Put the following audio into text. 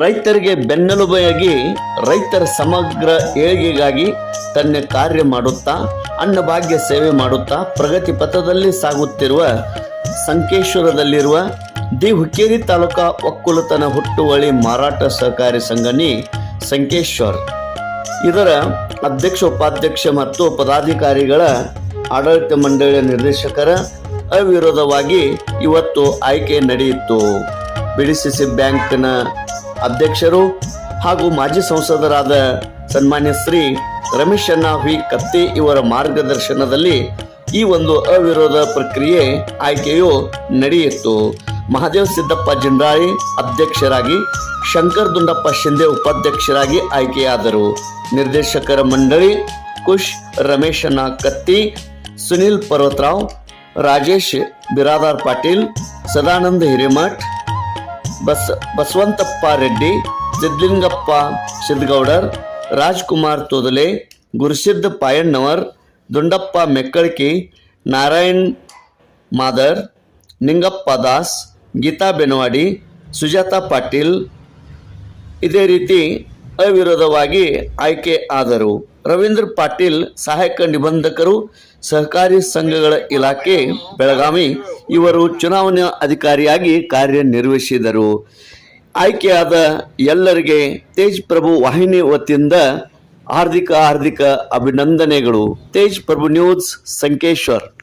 ರೈತರಿಗೆ ಬೆನ್ನೆಲುಬೆಯಾಗಿ ರೈತರ ಸಮಗ್ರ ಏಳಿಗೆಗಾಗಿ ತನ್ನ ಕಾರ್ಯ ಮಾಡುತ್ತಾ ಅನ್ನಭಾಗ್ಯ ಸೇವೆ ಮಾಡುತ್ತಾ, ಪ್ರಗತಿ ಪಥದಲ್ಲಿ ಸಾಗುತ್ತಿರುವ ಸಂಕೇಶ್ವರದಲ್ಲಿರುವ ದಿ ಹುಕ್ಕೇರಿ ತಾಲೂಕಾ ಒಕ್ಕಲುತನ ಹುಟ್ಟುವಳಿ ಮಾರಾಟ ಸಹಕಾರಿ ಸಂಘನಿ ಸಂಕೇಶ್ವರ್. ಇದರ ಅಧ್ಯಕ್ಷ, ಉಪಾಧ್ಯಕ್ಷ ಮತ್ತು ಪದಾಧಿಕಾರಿಗಳ ಆಡಳಿತ ಮಂಡಳಿಯ ನಿರ್ದೇಶಕರ ಅವಿರೋಧವಾಗಿ ಇವತ್ತು ಆಯ್ಕೆ ನಡೆಯಿತು. ಬಿಡಿಸಿಸಿ ಬ್ಯಾಂಕ್ನ ಅಧ್ಯಕ್ಷರು ಹಾಗೂ ಮಾಜಿ ಸಂಸದರಾದ ಸನ್ಮಾನ್ಯ ಶ್ರೀ ರಮೇಶ್ ಅಣ್ಣ ವಿ. ಕತ್ತಿ ಇವರ ಮಾರ್ಗದರ್ಶನದಲ್ಲಿ ಈ ಒಂದು ಅವಿರೋಧ ಪ್ರಕ್ರಿಯೆ ಆಯ್ಕೆಯು ನಡೆಯಿತು. ಮಹಾದೇವ್ ಸಿದ್ದಪ್ಪ ಜಿಂಡ್ರಾಳಿ ಅಧ್ಯಕ್ಷರಾಗಿ, ಶಂಕರ್ ದುಂಡಪ್ಪ ಶಿಂದೆ ಉಪಾಧ್ಯಕ್ಷರಾಗಿ ಆಯ್ಕೆಯಾದರು. ನಿರ್ದೇಶಕರ ಮಂಡಳಿ, ಕುಶ್ ರಮೇಶನ ಕತ್ತಿ, ಸುನಿಲ್ ಪರ್ವತರಾವ್, ರಾಜೇಶ್ ಬಿರಾದಾರ್ ಪಾಟೀಲ್, ಸದಾನಂದ ಹಿರೇಮಠ್ ಬಸ್ ಬಸವಂತಪ್ಪ ರೆಡ್ಡಿ ಸಿದ್ಲಿಂಗಪ್ಪ ಸಿದ್ಗೌಡರ್ ರಾಜ್ಕುಮಾರ್ ತೋದಲೆ ಗುರುಸಿದ್ದ ಪಾಯಣ್ಣವರ್, ದುಂಡಪ್ಪ ಮೆಕ್ಕಳ್ಕಿ, ನಾರಾಯಣ್ ಮಾದರ್, ನಿಂಗಪ್ಪ ದಾಸ್, ಗೀತಾ ಬೆನವಾಡಿ, ಸುಜಾತಾ ಪಾಟೀಲ್. ಇದೇ ರೀತಿ ಅವಿರೋಧವಾಗಿ ಆಯ್ಕೆ ಆದರು. ರವೀಂದ್ರ ಪಾಟೀಲ್ ಸಹಾಯಕ ನಿಬಂಧಕರು, ಸಹಕಾರಿ ಸಂಘಗಳ ಇಲಾಖೆ, ಬೆಳಗಾವಿ ಇವರು ಚುನಾವಣಾ ಅಧಿಕಾರಿಯಾಗಿ ಕಾರ್ಯನಿರ್ವಹಿಸಿದರು. ಆಯ್ಕೆಯಾದ ಎಲ್ಲರಿಗೆ ತೇಜ್ ಪ್ರಭು ವಾಹಿನಿ ವತಿಯಿಂದ ಹಾರ್ದಿಕ ಹಾರ್ದಿಕ ಅಭಿನಂದನೆಗಳು. ತೇಜ್ ಪ್ರಭು ನ್ಯೂಸ್ ಸಂಕೇಶ್ವರ್.